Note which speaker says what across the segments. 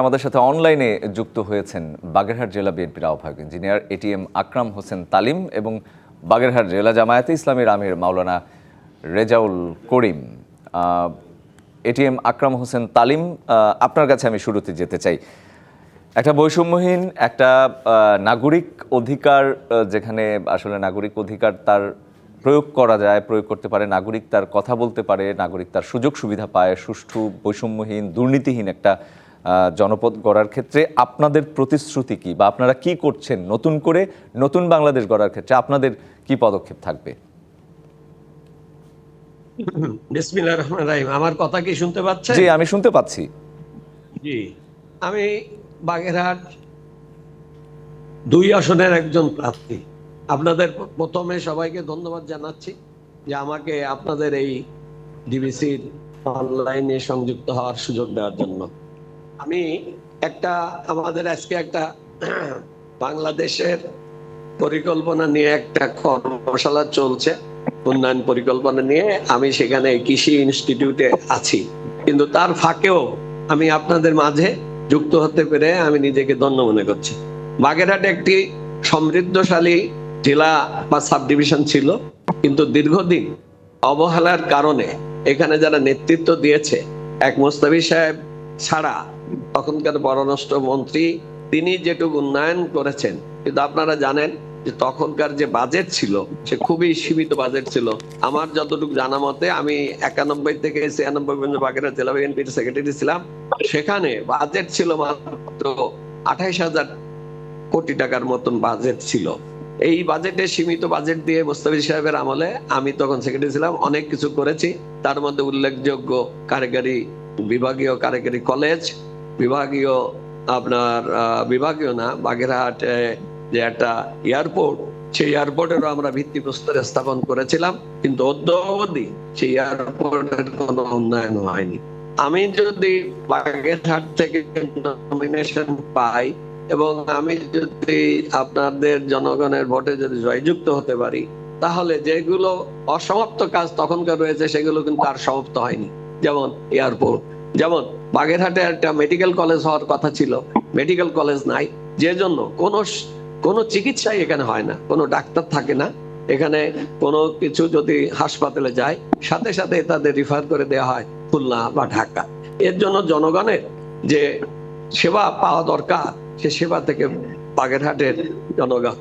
Speaker 1: আমাদের সাথে অনলাইনে যুক্ত হয়েছেন বাগেরহাট জেলা বিএনপির আহ্বায়ক ইঞ্জিনিয়ার এটিএম আকরাম হোসেন তালিম এবং বাগেরহাট জেলা জামায়াতে ইসলামীর আমির মাওলানা রেজাউল করিম। এটিএম আকরাম হোসেন তালিম আপনার কাছে আমি শুরুতে যেতে চাই। একটা বৈষম্যহীন, একটা নাগরিক অধিকার যেখানে আসলে নাগরিক অধিকার তার প্রয়োগ করা যায়, প্রয়োগ করতে পারে, নাগরিক তার কথা বলতে পারে, নাগরিক তার সুযোগ সুবিধা পায়, সুষ্ঠু, বৈষম্যহীন, দুর্নীতিহীন একটা জনপদ গড়ার ক্ষেত্রে আপনাদের প্রতিশ্রুতি কি বা আপনারা কি করছেন নতুন করে নতুন বাংলাদেশ গড়ার ক্ষেত্রে আপনাদের কি পদক্ষেপ থাকবে?
Speaker 2: বিসমিল্লাহির রহমানির রহিম। আমার কথা কি শুনতে পাচ্ছেন?
Speaker 1: জি আমি শুনতে পাচ্ছি।
Speaker 2: জি। আমি বাগেরহাট দুই আসনের একজন প্রার্থী। আপনাদের প্রথমে সবাইকে ধন্যবাদ জানাচ্ছি যে আমাকে আপনাদের এই ডিবিসির অনলাইনে সংযুক্ত হওয়ার সুযোগ দেওয়ার জন্য। আমি একটা, আমাদের আজকে একটা বাংলাদেশের পরিকল্পনা নিয়ে একটা কর্মশালা চলছে, উন্নয়ন পরিকল্পনা নিয়ে। আমি সেখানে কৃষি ইনস্টিটিউটে আছি। কিন্তু তার ফাঁকেও আমি আপনাদের মাঝে যুক্ত হতে পেরে আমি নিজেকে ধন্য মনে করছি। বাগেরহাট একটি সমৃদ্ধশালী জেলা বা সাব ডিভিশন ছিল, কিন্তু দীর্ঘদিন অবহেলার কারণে এখানে যারা নেতৃত্ব দিয়েছে, এক মোস্তাফি সাহেব ছাড়া তখনকার পররাষ্ট্র মন্ত্রী, তিনি যেটুকু উন্নয়ন করেছেন, কিন্তু আপনারা জানেন যে তখনকার যে বাজেট ছিল, সে খুবই সীমিত বাজেট ছিল। আমার যতটুকু জানা মতে, আমি একানব্বই থেকে ছিয়ানব্বই পর্যন্ত বাগেরহাট জেলা বিএনপির সেক্রেটারি ছিলাম। সেখানে বাজেট ছিল মাত্র আঠাইশ হাজার কোটি টাকার মতন বাজেট ছিল। এই বাজেটে সীমিত বাজেট দিয়ে মোস্তাফিজ সাহেবের আমলে আমি তখন সেক্রেটারি ছিলাম, অনেক কিছু করেছি। তার মধ্যে উল্লেখযোগ্য কারিগরি, বিভাগীয় কারিগরি কলেজ বিভাগীয়, আপনার বিভাগীয় না, বাগেরহাট যে একটা এয়ারপোর্ট, সেই এয়ারপোর্টেরও আমরা ভিত্তিপ্রস্তর স্থাপন করেছিলাম, কিন্তু অদ্যাবধি সেই এয়ারপোর্টের কোনো উন্নয়ন হয়নি। আমি যদি বাগেরহাট থেকে নমিনেশন পাই এবং আমি যদি আপনাদের জনগণের ভোটে যদি জয়যুক্ত হতে পারি, তাহলে যেগুলো অসমাপ্ত কাজ তখনকার রয়েছে, সেগুলো কিন্তু আর সমাপ্ত হয়নি। যেমন এয়ারপোর্ট, যেমন বাগেরহাটে একটা মেডিকেল কলেজ হওয়ার কথা ছিল। মেডিকেল কলেজ নাই। যে জন্য কোনো কোনো চিকিৎসাই এখানে হয় না। কোনো ডাক্তার থাকে না। এখানে কোনো কিছু যদি হাসপাতালে যায়, সাথে সাথে তাদের রিফার করে দেওয়া হয় খুলনা বা ঢাকা। এর জন্য জনগণের যে সেবা পাওয়া দরকার, সে সেবা থেকে বাগেরহাটের জনগণ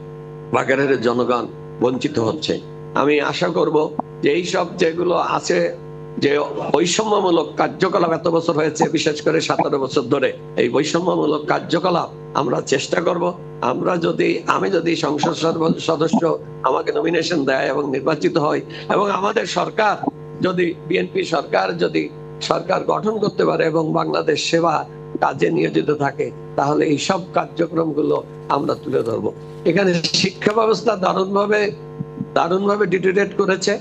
Speaker 2: বাগেরহাটের জনগণ বঞ্চিত হচ্ছে। আমি আশা করব যে এইসব যেগুলো আছে যে বৈষম্যমূলক কার্যকলাপ এত বছর হয়েছে, বিশেষ করে সতেরো বছর ধরে। এই বৈষম্যমূলক কার্যকলাপ আমরা চেষ্টা করব। আমরা যদি, আমি যদি সংসদ সদস্য আমাকে নমিনেশন দেয় এবং নির্বাচিত হয় এবং আমাদের সরকার যদি বিএনপি সরকার যদি সরকার গঠন করতে পারে এবং বাংলাদেশ সেবা কাজে নিয়োজিত থাকে, তাহলে এই সব কার্যক্রমগুলো আমরা তুলে ধরবো। এখানে শিক্ষা ব্যবস্থা দারুণভাবে দারুণভাবে ডিটেরেট করেছে।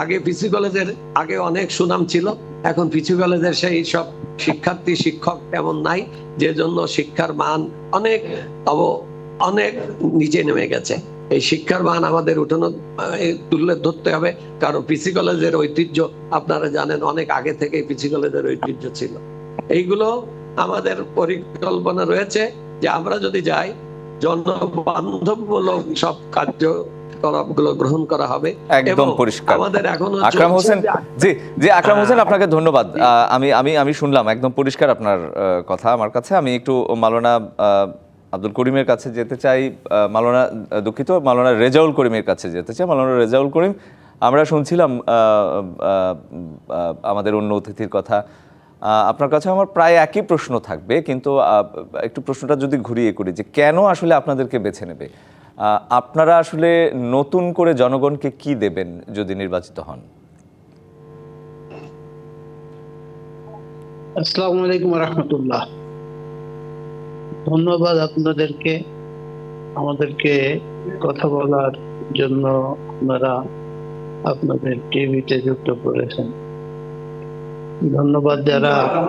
Speaker 2: আগে পিসি কলেজের আগে অনেক সুনাম ছিল, এখন পিসি কলেজের সেই সব শিক্ষার্থী, শিক্ষক তেমন নাই যে জন্য শিক্ষার মান অনেক অব অনেক নিচে নেমে গেছে। এই শিক্ষার মান আমাদের উঠানো তুলে ধরতে হবে, কারণ পিসি কলেজের ঐতিহ্য আপনারা জানেন, অনেক আগে থেকে পিসি কলেজের ঐতিহ্য ছিল। এইগুলো আমাদের পরিকল্পনা রয়েছে যে আমরা যদি যাই, জনবান্ধবমূলক সব কার্যকলাপগুলো গ্রহণ করা হবে।
Speaker 1: একদম পরিষ্কার।
Speaker 2: আমাদের এখনও
Speaker 1: আকরাম হোসেন জি জি আকরাম হোসেন আপনাকে ধন্যবাদ। আমি আমি আমি শুনলাম একদম পরিষ্কার আপনার কথা আমার কাছে। আমি একটু মাওলানা আহ, আব্দুল করিমের কাছে যেতে চাই। আহ, দুঃখিত মাওলানা রেজাউল করিমের কাছে যেতে চাই। মাওলানা রেজাউল করিম আমরা শুনছিলাম আমাদের অন্য অতিথির কথা। আহ, আপনার কাছে আমার প্রায় একই প্রশ্ন থাকবে কিন্তু একটু প্রশ্নটা যদি ঘুরিয়ে করি যে কেন আসলে আপনাদেরকে বেছে নেবে? আপনারা আসলে নতুন করে জনগণকে কি দেবেন যদি নির্বাচিত হন?
Speaker 3: আসসালামু আলাইকুম রহমতুল্লাহ। ধন্যবাদ আপনাদেরকে আমাদেরকে কথা বলার জন্য আপনারা আপনাদের টিভিতে যুক্ত করেছেন। ধন্যবাদ যারা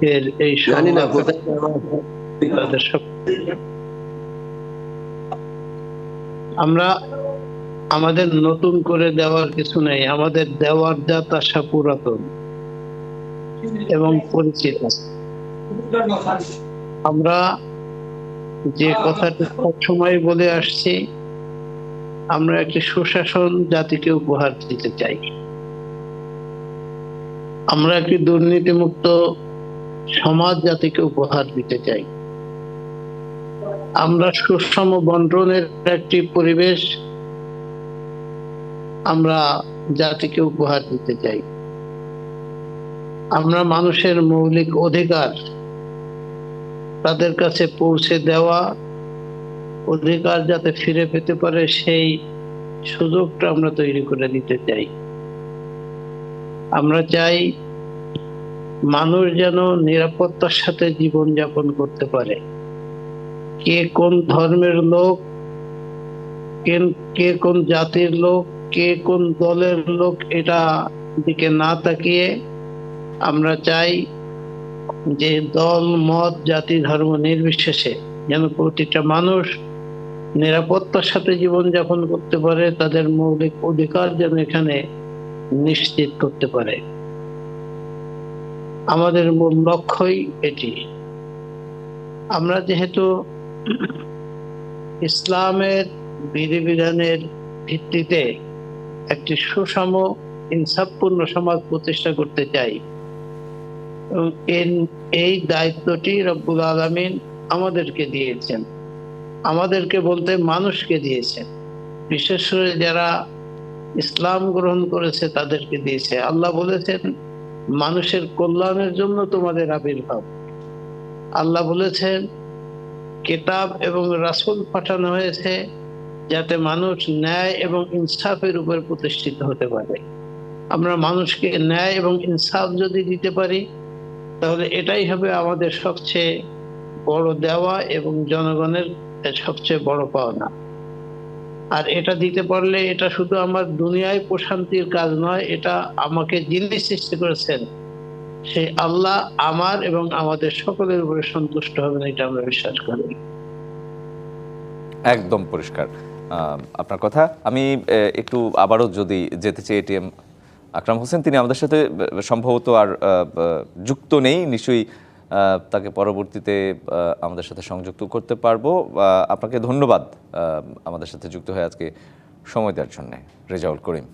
Speaker 3: এর এই
Speaker 2: জানি না
Speaker 3: সংলাপে
Speaker 2: কোথায়
Speaker 3: তাদের সব- আমরা আমাদের নতুন করে দেওয়ার কিছু নেই, আমাদের দেওয়ার যা তাসা পুরাতন এবং পরিচিত। আমরা যে কথাটা সবসময় বলে আসছি, আমরা একটি সুশাসন জাতিকে উপহার দিতে চাই। আমরা একটি দুর্নীতিমুক্ত সমাজ জাতিকে উপহার দিতে চাই। আমরা সুষম বন্টনের একটি পরিবেশ, আমরা জাতিকে উপহার দিতে চাই। আমরা মানুষের মৌলিক অধিকার, তাদের কাছে পৌঁছে দেওয়া অধিকার যাতে ফিরে পেতে পারে, সেই সুযোগটা আমরা তৈরি করে দিতে চাই। আমরা চাই মানুষ যেন নিরাপত্তার সাথে জীবন যাপন করতে পারে। কে কোন ধর্মের লোক, কে- কোন জাতির লোক, কে কোন দলের লোক, এটা দিকে না তাকিয়ে আমরা চাই যে দল, মত, জাতি, ধর্ম নির্বিশেষে যেন প্রতিটা মানুষ নিরাপত্তার সাথে জীবনযাপন করতে পারে, তাদের মৌলিক অধিকার যেন এখানে নিশ্চিত করতে পারে। আমাদের মূল লক্ষ্যই এটি। আমরা যেহেতু ইসলামের বিধিবিধানের ভিত্তিতে একটি সুষম, ইনসাফপূর্ণ সমাজ প্রতিষ্ঠা করতে চাই। এই দায়িত্বটি রব্বুল আলমিন আমাদেরকে দিয়েছেন। আমাদেরকে বলতে মানুষকে দিয়েছেন। বিশেষ করে যারা ইসলাম গ্রহণ করেছে তাদেরকে দিয়েছে। আল্লাহ বলেছেন, মানুষের কল্যাণের জন্য তোমাদের আবির্ভাব। আল্লাহ বলেছেন কিতাব এবং রাসূল পাঠানো হয়েছে যাতে মানুষ ন্যায় এবং ইনসাফের উপর প্রতিষ্ঠিত হতে পারে। আমরা মানুষকে ন্যায় এবং ইনসাফ যদি দিতে পারি, তাহলে এটাই হবে আমাদের সবচেয়ে বড় দেওয়া এবং জনগণের সবচেয়ে বড় পাওনা। আর এটা দিতে পারলে এটা শুধু আমার দুনিয়ায় প্রশান্তির কাজ নয়, এটা আমাকে যিনি সৃষ্টি করেছেন সেই আল্লাহ আমার এবং আমাদের সকলের উপরে সন্তুষ্ট হবেন এটা আমরা বিশ্বাস করি।
Speaker 1: একদম পরিষ্কার আপনার কথা। আমি একটু আবারও যদি যেতে চাই এটিএম আকরাম হোসেন, তিনি আমাদের সাথে সম্ভবত আর যুক্ত নেই। নিশ্চয়ই তাকে পরবর্তীতে আমাদের সাথে সংযুক্ত করতে পারব। আপনাকে ধন্যবাদ আমাদের সাথে যুক্ত হয়ে আজকে সময় দেওয়ার জন্যে, রেজাউল করিম।